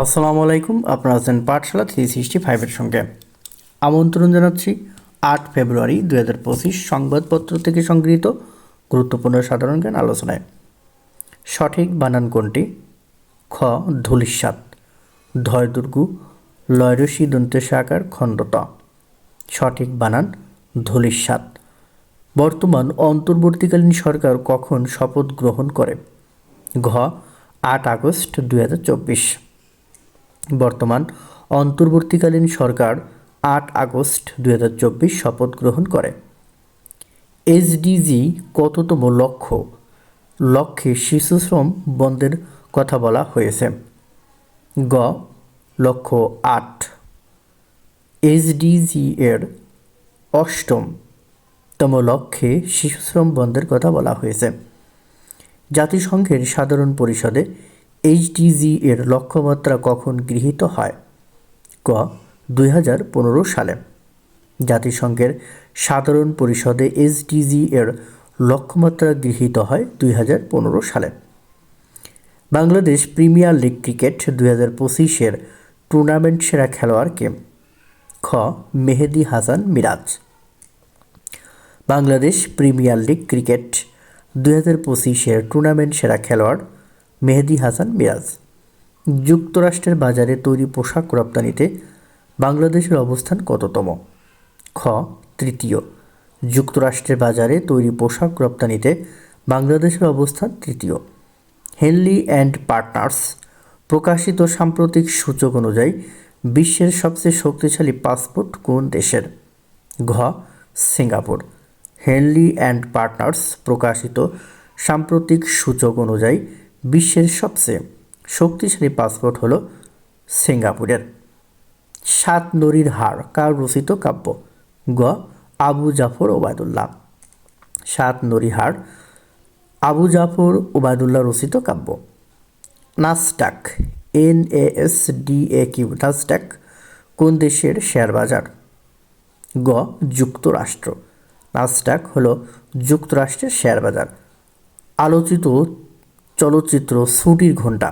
আসসালামু আলাইকুম, আপনারা আছেন পাঠশালা থ্রি সিক্সটি ফাইভের সঙ্গে। আমন্ত্রণ জানাচ্ছি আট ফেব্রুয়ারি দু হাজার পঁচিশ সংবাদপত্র থেকে সংগৃহীত গুরুত্বপূর্ণ সাধারণ জ্ঞান আলোচনায়। সঠিক বানান কোনটি? খ ধুলিস্বাদ ধয় দুর্গু। লয়রসি দন্তেশাকার খণ্ডত। সঠিক বানান ধুলিস্বাদ বর্তমান অন্তর্বর্তীকালীন সরকার কখন শপথ গ্রহণ করে? ঘ, আট আগস্ট দু হাজার চব্বিশ। বর্তমান অন্তর্বর্তীকালীন সরকার আট আগস্ট দুই হাজার চব্বিশ শপথ গ্রহণ করে। এসডিজি কততম লক্ষ্য? লক্ষ্যে শিশুশ্রম বন্ধের কথা বলা হয়েছে। গ, লক্ষ্য আট। এসডিজি এর অষ্টমতম লক্ষ্যে শিশুশ্রম বন্ধের কথা বলা হয়েছে। জাতিসংঘের সাধারণ পরিষদে এইচডিজি এর লক্ষ্যমাত্রা কখন গৃহীত হয়? ক, দুই হাজার পনেরো সালে। জাতিসংঘের সাধারণ পরিষদে এইচডিজি এর লক্ষ্যমাত্রা গৃহীত হয় দুই হাজার পনেরো সালে। বাংলাদেশ প্রিমিয়ার লিগ ক্রিকেট দুই হাজার পঁচিশের টুর্নামেন্ট সেরা খেলোয়াড়কে খ, Mehedi Hasan Miraz. Bangladesh Premier League cricket দুই হাজার পঁচিশের টুর্নামেন্ট সেরা খেলোয়াড় মেহেদি হাসান মিরাজ। যুক্তরাষ্ট্রের বাজারে তৈরি পোশাক রপ্তানিতে বাংলাদেশের অবস্থান কততম? খ. তৃতীয়। যুক্তরাষ্ট্রের বাজারে তৈরি পোশাক রপ্তানিতে বাংলাদেশের অবস্থান তৃতীয়। হেনলি অ্যান্ড পার্টনার্স প্রকাশিত সাম্প্রতিক সূচক অনুযায়ী বিশ্বের সবচেয়ে শক্তিশালী পাসপোর্ট কোন দেশের? ঘ. সিঙ্গাপুর। হেনলি অ্যান্ড পার্টনার্স প্রকাশিত সাম্প্রতিক সূচক অনুযায়ী বিশ্বের সবচেয়ে শক্তিশালী পাসপোর্ট হল সিঙ্গাপুরের। সাত নরীর হার কার রচিত কাব্য? গ, আবু জাফর ওবায়দুল্লাহ। সাত নরিহার আবু জাফর ওবায়দুল্লাহ রচিত কাব্য। NASDAQ, N A S D A Q, NASDAQ কোন দেশের শেয়ার বাজার? গ, যুক্তরাষ্ট্র। নাসডাক হল যুক্তরাষ্ট্রের শেয়ার বাজার। আলোচিত চলচ্চিত্র ছুটির ঘণ্টা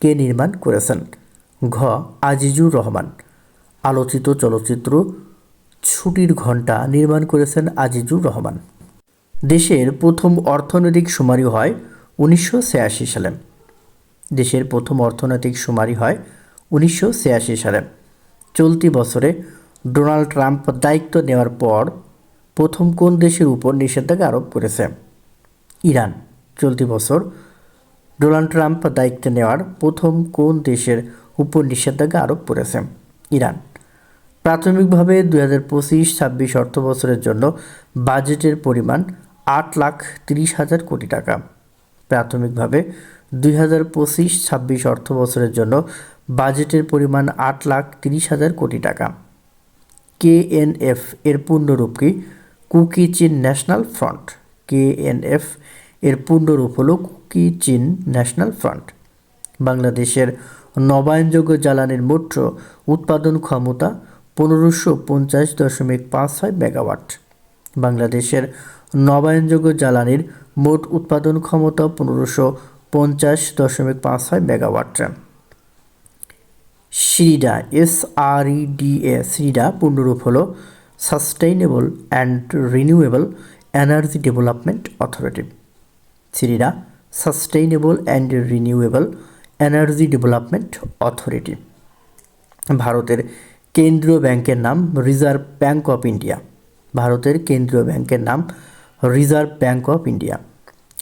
কে নির্মাণ করেছেন? ঘ. আজিজুর রহমান। আলোচিত চলচ্চিত্র ছুটির ঘণ্টা নির্মাণ করেছেন আজিজুর রহমান। দেশের প্রথম অর্থনৈতিক শুমারি হয় উনিশশো ছিয়াশি সালে। দেশের প্রথম অর্থনৈতিক শুমারি হয় উনিশশো ছিয়াশি সালে। চলতি বছরে ডোনাল্ড ট্রাম্প দায়িত্ব নেওয়ার পর প্রথম কোন দেশের উপর নিষেধাজ্ঞা আরোপ করেছে? ইরান। চলতি বছর ডোনাল্ড ট্রাম্প দায়িত্ব নেওয়ার প্রথম কোন দেশের উপর নিষেধাজ্ঞা আরোপ করেছে? ইরান। প্রাথমিকভাবে দুই হাজার পঁচিশ ছাব্বিশ অর্থ বছরের জন্য বাজেটের পরিমাণ আট লাখ তিরিশ হাজার কোটি টাকা। প্রাথমিকভাবে দুই হাজার পঁচিশ ছাব্বিশ অর্থ বছরের জন্য বাজেটের পরিমাণ আট লাখ তিরিশ হাজার কোটি টাকা। কেএনএফ এর পূর্ণরূপ কি? কুকি চীন ন্যাশনাল ফ্রন্ট। কেএনএফ এর পূর্ণরূপ হল কুকি চীন ন্যাশনাল ফ্রন্ট। বাংলাদেশের নবায়নযোগ্য জ্বালানির মোট উৎপাদন ক্ষমতা পনেরোশো পঞ্চাশ দশমিক পাঁচ ছয় মেগাওয়াট। বাংলাদেশের নবায়নযোগ্য জ্বালানির মোট উৎপাদন ক্ষমতা পনেরোশো পঞ্চাশ দশমিক পাঁচ ছয় megawatt. SREDA, S R E D A, SREDA পূর্ণরূপ হল Sustainable and Renewable Energy Development Authority SREDA Sustainable and Renewable Energy Development Authority ভারতের কেন্দ্রীয় ব্যাংকের নাম রিজার্ভ ব্যাংক অফ ইন্ডিয়া ভারতের কেন্দ্রীয় ব্যাংকের নাম রিজার্ভ ব্যাংক অফ ইন্ডিয়া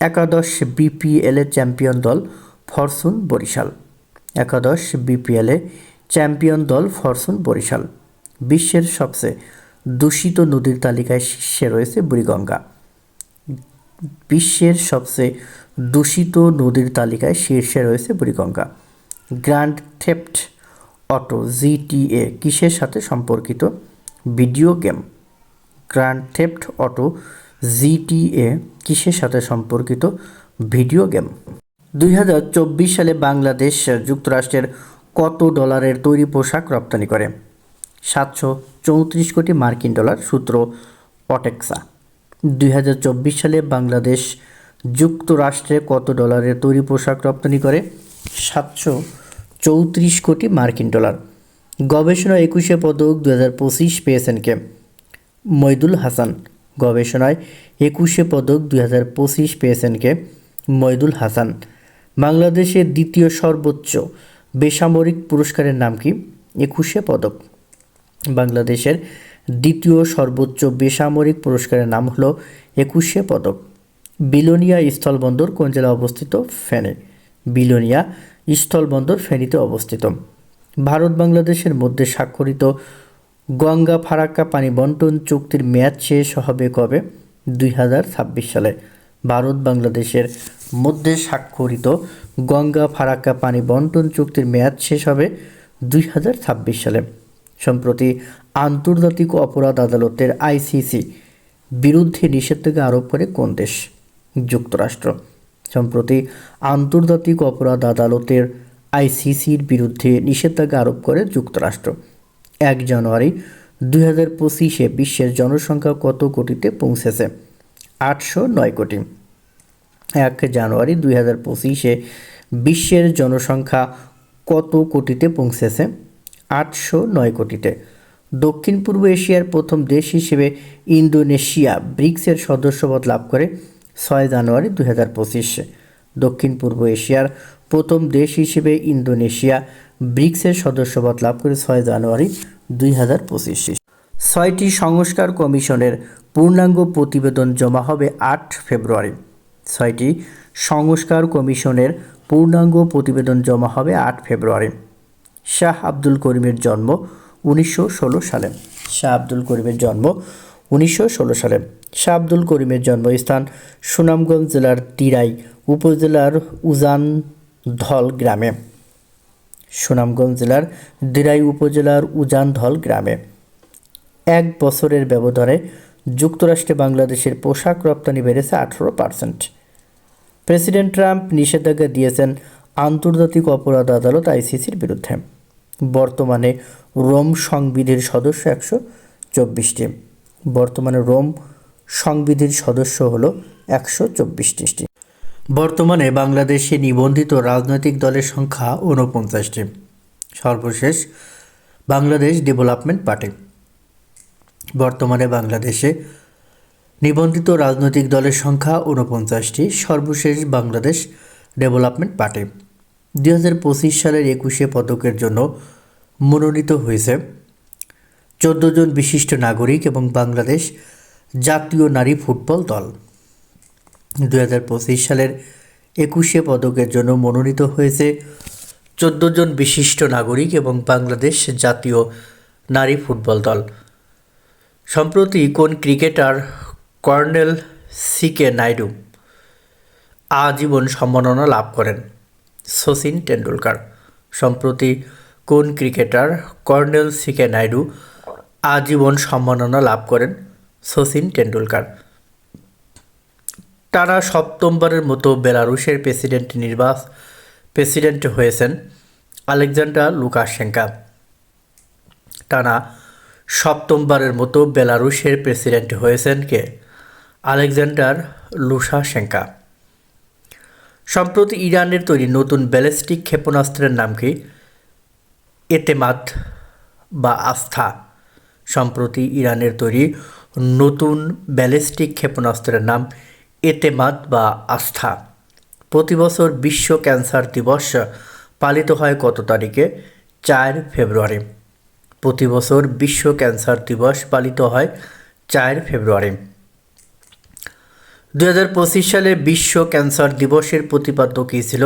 একাদশ বিপিএলে চ্যাম্পিয়ন দল ফরচুন বরিশাল। একাদশ বিপিএলে চ্যাম্পিয়ন দল ফরচুন বরিশাল। বিশ্বের সবচেয়ে দূষিত নদীর তালিকায় শীর্ষে রয়েছে বুড়িগঙ্গা। বিশ্বের সবচেয়ে দূষিত নদীর তালিকায় শীর্ষে রয়েছে Buriganga. Grand Theft Auto GTA কিসের সাথে সম্পর্কিত? Video game. Grand Theft Auto GTA কিসের সাথে সম্পর্কিত? Video game. দুই হাজার চব্বিশ সালে বাংলাদেশ যুক্তরাষ্ট্রের কত ডলারের তৈরি পোশাক রপ্তানি করে? সাতশো চৌত্রিশ কোটি মার্কিন ডলার সূত্র অটেক্সা। দুই হাজার চব্বিশ সালে বাংলাদেশ যুক্তরাষ্ট্রে কত ডলারের তৈরি পোশাক রপ্তানি করে? সাতশো চৌত্রিশ কোটি মার্কিন ডলার। গবেষণা একুশে পদক দু হাজার পঁচিশ পেয়েছেন কে মইদুল হাসান। গবেষণায় একুশে পদক দুই হাজার পঁচিশ পেয়েছেন কে মইদুল হাসান। বাংলাদেশের দ্বিতীয় সর্বোচ্চ বেসামরিক পুরস্কারের নাম কি? একুশে পদক। বাংলাদেশের দ্বিতীয় সর্বোচ্চ বেসামরিক পুরস্কারের নাম হলো একুশে পদক। বিলোনিয়া স্থলবন্দর কোন জেলায় অবস্থিত? ফেনে। বিলোনিয়া স্থলবন্দর ফেনীতে অবস্থিত। ভারত বাংলাদেশের মধ্যে স্বাক্ষরিত গঙ্গা ফারাক্কা পানি বন্টন চুক্তির মেয়াদ শেষ হবে কবে? দুই হাজার ছাব্বিশ সালে। ভারত বাংলাদেশের মধ্যে স্বাক্ষরিত গঙ্গা ফারাক্কা পানি বন্টন চুক্তির মেয়াদ শেষ হবে দুই হাজার ছাব্বিশ সালে। সম্প্রতি আন্তর্জাতিক অপরাধ আদালতের আইসিসি বিরুদ্ধে নিষেধাজ্ঞা আরোপ করে কোন দেশ? যুক্তরাষ্ট্র। সম্প্রতি আন্তর্জাতিক অপরাধ আদালতের আইসিসির বিরুদ্ধে নিষেধাজ্ঞা আরোপ করে যুক্তরাষ্ট্র। এক জানুয়ারি দুই হাজার পঁচিশে বিশ্বের জনসংখ্যা কত কোটিতে পৌঁছেছে? আটশো নয় কোটি। এক জানুয়ারি দুই হাজার পঁচিশে বিশ্বের জনসংখ্যা কত কোটিতে পৌঁছেছে? আটশো নয় কোটিতে। দক্ষিণ পূর্ব এশিয়ার প্রথম দেশ হিসেবে ইন্দোনেশিয়া ব্রিক্সের সদস্যপদ লাভ করে ছয় জানুয়ারি দুই হাজার পঁচিশে। দক্ষিণ পূর্ব এশিয়ার প্রথম দেশ হিসেবে ইন্দোনেশিয়া ব্রিক্সের সদস্যপদ লাভ করে ছয় জানুয়ারি দুই হাজার পঁচিশে। ছয়টি সংস্কার কমিশনের পূর্ণাঙ্গ প্রতিবেদন জমা হবে আট ফেব্রুয়ারি। ছয়টি সংস্কার কমিশনের পূর্ণাঙ্গ প্রতিবেদন জমা হবে আট ফেব্রুয়ারি। শাহ আব্দুল করিমের জন্ম উনিশশো ষোলো সালে। শাহ আব্দুল করিমের জন্ম উনিশশো ষোলো সালে। শাহ আব্দুল করিমের জন্মস্থান সুনামগঞ্জ জেলার তিরাই উপজেলার উজানধল গ্রামে। সুনামগঞ্জ জেলার দিরাই উপজেলার উজানধল গ্রামে। এক বছরের ব্যবধানে যুক্তরাষ্ট্রে বাংলাদেশের পোশাক রপ্তানি বেড়েছে আঠেরো পার্সেন্ট। প্রেসিডেন্ট ট্রাম্প নিষেধাজ্ঞা দিয়েছেন আন্তর্জাতিক অপরাধ আদালত আইসিসির বিরুদ্ধে। বর্তমানে রোম সংবিধির সদস্য একশো চব্বিশটি। বর্তমানে রোম সংবিধির সদস্য হল একশো চব্বিশটি বর্তমানে বাংলাদেশে নিবন্ধিত রাজনৈতিক দলের সংখ্যা ঊনপঞ্চাশটি। সর্বশেষ, বাংলাদেশ ডেভেলপমেন্ট পার্টি। বর্তমানে বাংলাদেশে নিবন্ধিত রাজনৈতিক দলের সংখ্যা ঊনপঞ্চাশটি। সর্বশেষ, বাংলাদেশ ডেভেলপমেন্ট পার্টি। দুই হাজার পঁচিশ সালের একুশে পদকের জন্য মনোনীত হয়েছে চোদ্দ জন বিশিষ্ট নাগরিক এবং বাংলাদেশ জাতীয় নারী ফুটবল দল। দুই হাজার পঁচিশ সালের একুশে পদকের জন্য মনোনীত হয়েছে চোদ্দ জন বিশিষ্ট নাগরিক এবং বাংলাদেশ জাতীয় নারী ফুটবল দল। সম্প্রতি কোন ক্রিকেটার কর্নেল সিকে নাইডু আজীবন সম্মাননা লাভ করেন? সচিন টেন্ডুলকার সম্প্রতি কোন ক্রিকেটার কর্নেল সিকে নাইডু আজীবন সম্মাননা লাভ করেন সচিন টেন্ডুলকার টানা সপ্তমবারের মতো বেলারুশের প্রেসিডেন্ট নির্বাচ প্রেসিডেন্ট হয়েছেন আলেকজান্ডার লুকাশেঙ্কা টানা সপ্তমবারের মতো বেলারুশের প্রেসিডেন্ট হয়েছেন কে? আলেকজান্ডার লুসাশেঙ্কা সম্প্রতি ইরানের তৈরি নতুন ব্যালিস্টিক ক্ষেপণাস্ত্রের নাম কি? এতেমাদ বা আস্থা। সম্প্রতি ইরানের তৈরি নতুন ব্যালিস্টিক ক্ষেপণাস্ত্রের নাম এতেমাত বা আস্থা। প্রতি বছর বিশ্ব ক্যান্সার দিবস পালিত হয় কত তারিখে? চার ফেব্রুয়ারি। প্রতি বছর বিশ্ব ক্যান্সার দিবস পালিত হয় চার ফেব্রুয়ারি। দু হাজার পঁচিশ সালে বিশ্ব ক্যান্সার দিবসের প্রতিপাদ্য কী ছিল?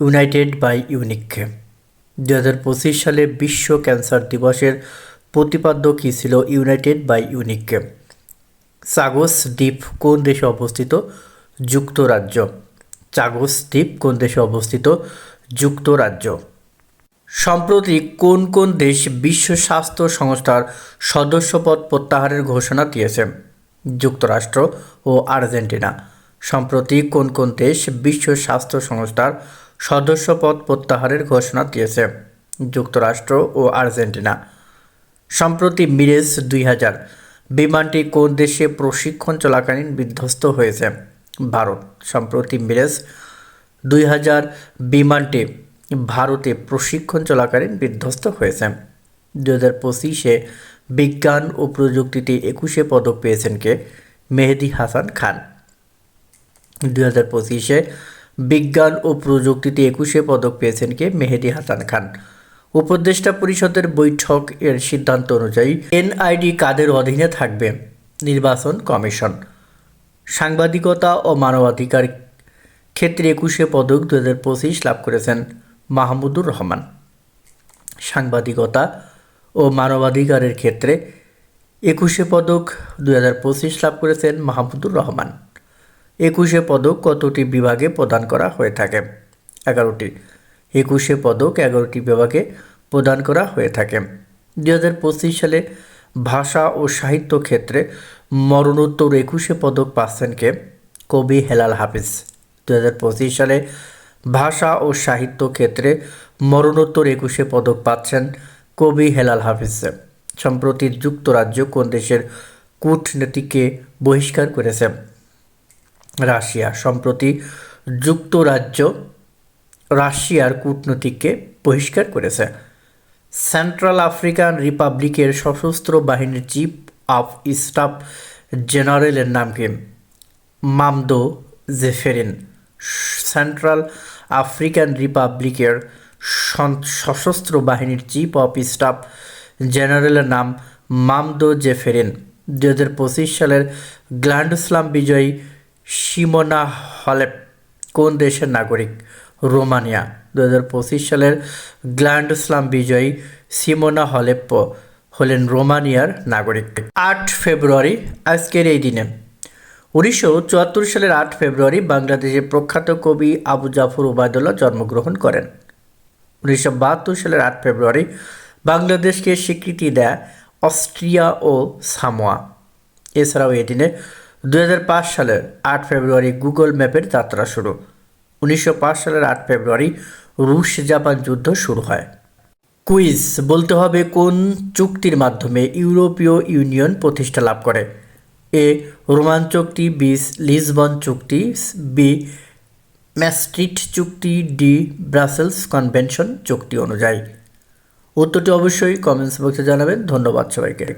United by unique. দু হাজার পঁচিশ সালে বিশ্ব ক্যান্সার দিবসের প্রতিপাদ্য কী ছিল? United by unique. চাগস দ্বীপ কোন দেশে অবস্থিত? যুক্তরাজ্য। চাগস দ্বীপ কোন দেশে অবস্থিত? যুক্তরাজ্য। সম্প্রতি কোন কোন দেশ বিশ্ব স্বাস্থ্য সংস্থার সদস্যপদ প্রত্যাহারের ঘোষণা দিয়েছে? যুক্তরাষ্ট্র ও আর্জেন্টিনা। সম্প্রতি কোন কোন দেশ বিশ্ব স্বাস্থ্য সংস্থার সদস্যপদ প্রত্যাহারের ঘোষণা দিয়েছে? যুক্তরাষ্ট্র ও আর্জেন্টিনা। সম্প্রতি মিরেজ দুই হাজার, বিমানটি কোন দেশে প্রশিক্ষণ চলাকালীন বিধ্বস্ত হয়েছে? ভারত। সম্প্রতি মিরেজ দুই হাজার, বিমানটি ভারতে প্রশিক্ষণ চলাকালীন বিধ্বস্ত হয়েছে। দু হাজার পঁচিশে বিজ্ঞান ও প্রযুক্তিতে একুশে পদক পেয়েছেন কে? মেহেদি হাসান খান। দুই হাজার পঁচিশে বিজ্ঞান ও প্রযুক্তিতে একুশে পদক পেয়েছেন কে? মেহেদি হাসান খান। উপদেষ্টা পরিষদের বৈঠক এর সিদ্ধান্ত অনুযায়ী এনআইডি কাদের অধীনে থাকবে? নির্বাচন কমিশন। সাংবাদিকতা ও মানবাধিকার ক্ষেত্রে একুশে পদক দু হাজার পঁচিশ লাভ করেছেন মাহমুদুর রহমান। সাংবাদিকতা ও মানবাধিকারের ক্ষেত্রে একুশে পদক দু হাজার পঁচিশ লাভ করেছেন মাহমুদুর রহমান। একুশে পদক কতটি বিভাগে প্রদান করা হয়ে থাকে? এগারোটি। একুশে পদক এগারোটি বিভাগে প্রদান করা হয়ে থাকে। দু হাজার পঁচিশ সালে ভাষা ও সাহিত্য ক্ষেত্রে মরণোত্তর একুশে পদক পাচ্ছেন কে? কবি হেলাল হাফিজ। দু হাজার পঁচিশ সালে ভাষা ও সাহিত্য ক্ষেত্রে মরণোত্তর একুশে পদক পাচ্ছেন কবি হেলাল হাফিজ, সম্প্রতি যুক্তরাজ্য কোন দেশের কূটনীতিকে বহিষ্কার করেছে? রাশিয়া, সম্প্রতি যুক্তরাজ্য রাশিয়ার কূটনীতিককে বহিষ্কার করেছে। সেন্ট্রাল আফ্রিকান রিপাবলিকের সশস্ত্র বাহিনীর চিফ অফ স্টাফ জেনারেলের নাম কি? মামদো জেফেরিন। সেন্ট্রাল আফ্রিকান রিপাবলিকের সশস্ত্র বাহিনীর চিফ অফ স্টাফ জেনারেলের নাম মামদো জেফেরিন। দু হাজার পঁচিশ সালের গ্র্যান্ড স্লাম বিজয়ী সিমোনা হলেপ কোন দেশের নাগরিক? রোমানিয়া। দু হাজার পঁচিশ সালের গ্র্যান্ড স্লাম বিজয়ী সিমোনা হলেপ্প হলেন রোমানিয়ার নাগরিক। আট ফেব্রুয়ারি, আজকের এই দিনে। উনিশশো চুয়াত্তর সালের আট ফেব্রুয়ারি বাংলাদেশের প্রখ্যাত কবি আবু জাফর ওবায়দুল্লাহ জন্মগ্রহণ করেন। উনিশশো বাহাত্তর সালের আট ফেব্রুয়ারি বাংলাদেশকে স্বীকৃতি দেয় অস্ট্রিয়া ও সামোয়া। এছাড়াও এই দিনে দু সালের আট ফেব্রুয়ারি গুগল ম্যাপের যাত্রা শুরু। উনিশশো পাঁচ সালের আট ফেব্রুয়ারি রুশ জাপান যুদ্ধ শুরু হয়। কুইজ, বলতে হবে কোন চুক্তির মাধ্যমে ইউরোপীয় ইউনিয়ন প্রতিষ্ঠা লাভ করে। এ, রোমান চুক্তি, বি, লিসবন চুক্তি, বি ম্যাস্ট্রিট চুক্তি ডি ব্রাসেলস কনভেনশন চুক্তি অনুযায়ী। উত্তরটি অবশ্যই কমেন্টস বক্সে জানাবেন। ধন্যবাদ সবাইকে।